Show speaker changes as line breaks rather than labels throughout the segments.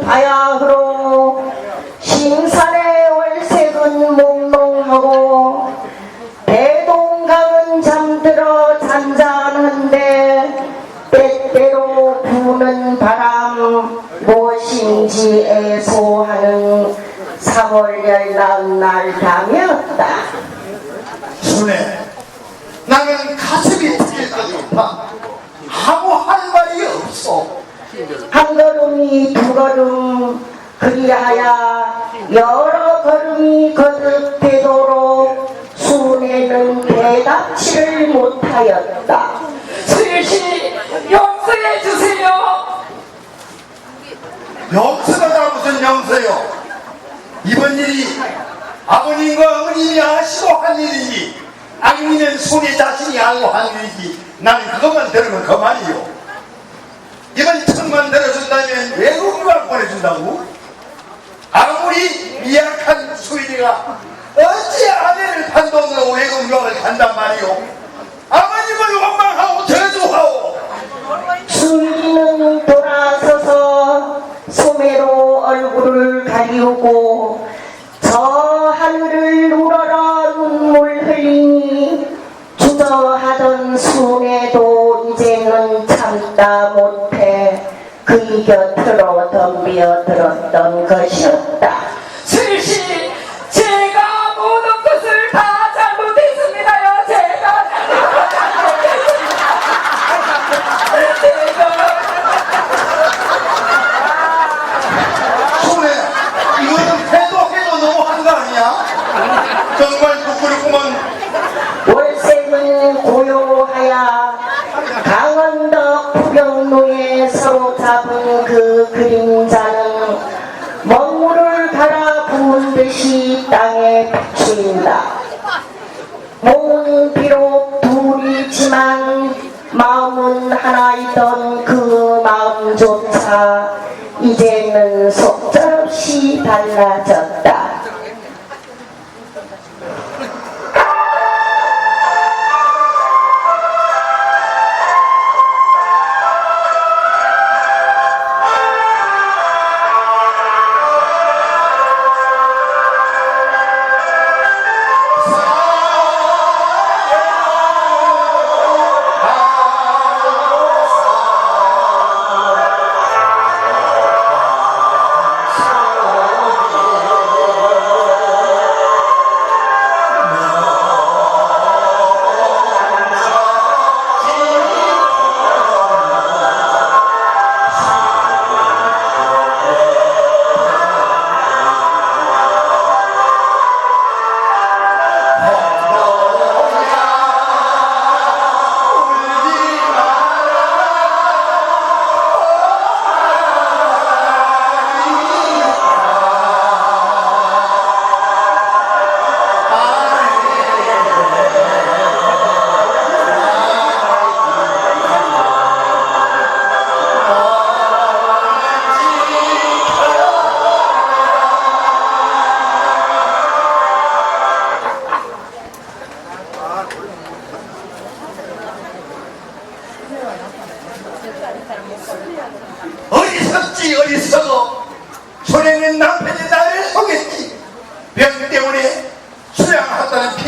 바야흐로 신산의 월색은 몽롱하고 대동강은 잠들어 잔잔한데 때때로 부는 바람 무엇인지 애소하는 3월 열난 날 밤이었다.
순애 나는 가슴이 터질까 좋다
한 걸음이 두 걸음 그리하여 여러 걸음이 거듭되도록 순애는 대답치를 못하였다.
수일씨 용서해 주세요.
영수가 다 무슨 영서요? 이번 일이 아버님과 어머님이 아시고 한 일이지 아니면 손의 자신이 알고 한 일이지 나는 그것만 들으면 그만이요 이건 천만 들어준다면 외국을 보내준다고? 아무리 미약한 수일이가 어찌 아내를 판돈으로 외국 유학을 간단 말이오? 아버님을 원망하고 저주하오?
순이는 돌아서서 소매로 얼굴을 가리우고 저 하늘을 우러러 눈물 흘리니 주저하던 순애도 이제는 참다 못 해 그의 곁으로 덤비어 들었던 것이었다. 비추인다. 몸은 비록 둘이지만 마음은 하나이던 그 마음조차 이제는 속절없이 달라졌다.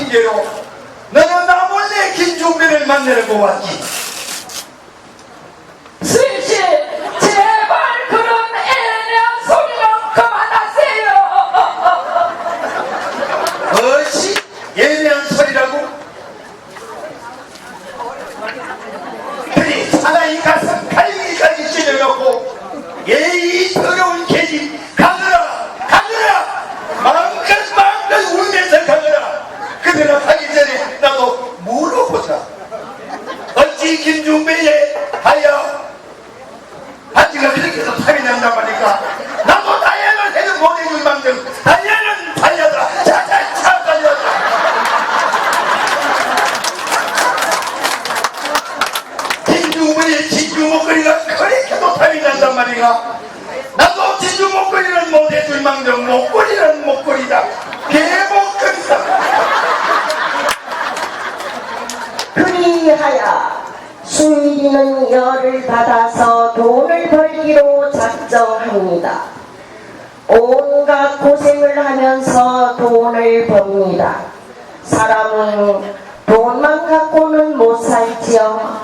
핑계로 너는 나 몰래 김종빈을 만나려고 왔지
수일씨 제발 그런 애매한 소리는 그만하세요.
어시 예매한 소리라고 그리 사나이 가슴 갈기까지 찔러놓고 예의 더러운 계집 가느라 가느라 마음껏 마음껏 울면서 가느라 그대로 가기 전에 나도 물어보자 어찌 김중배에 하여 반지가 그렇게 도 탐이 난단 말이까 나도 다이아를 해도 못해줄 만큼 다이아는 다이아다 자자자 달려다 진주머니에 진주 목걸이가 그렇게도 탐이 난단 말이가 나도 진주 목걸이는 못해줄 망정 목걸이는 목걸이다 개목걸이다
그리하여 열을 받아서 돈을 벌기로 작정합니다. 온갖 고생을 하면서 돈을 법니다. 사람은 돈만 갖고는 못 살지요.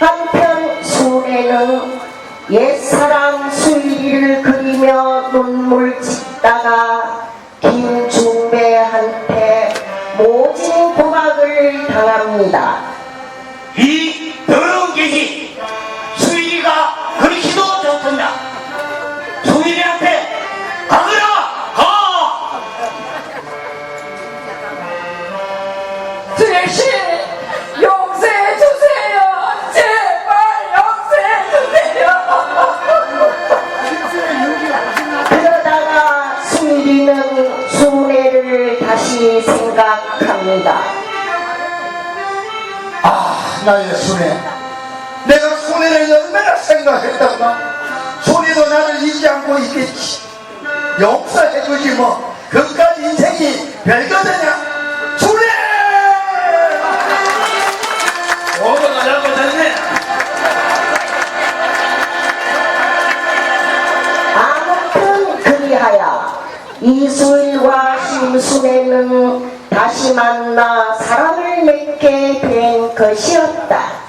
한편 순애는 옛사랑 수일이를 그리며 눈물 짓다가 김중배한테 모진 고박을 당합니다. 생각합니다.
아 나의 손에. 내가 손해를 얼마나 생각했던가. 손해도 나를 잊지 않고 있겠지. 용서해주지 뭐. 그까지 인생이 별거더냐? 손해!
오버가 잘못했네
아무튼 그리하여 이수일과 심순애는 다시 만나 사랑을 맺게 된 것이었다.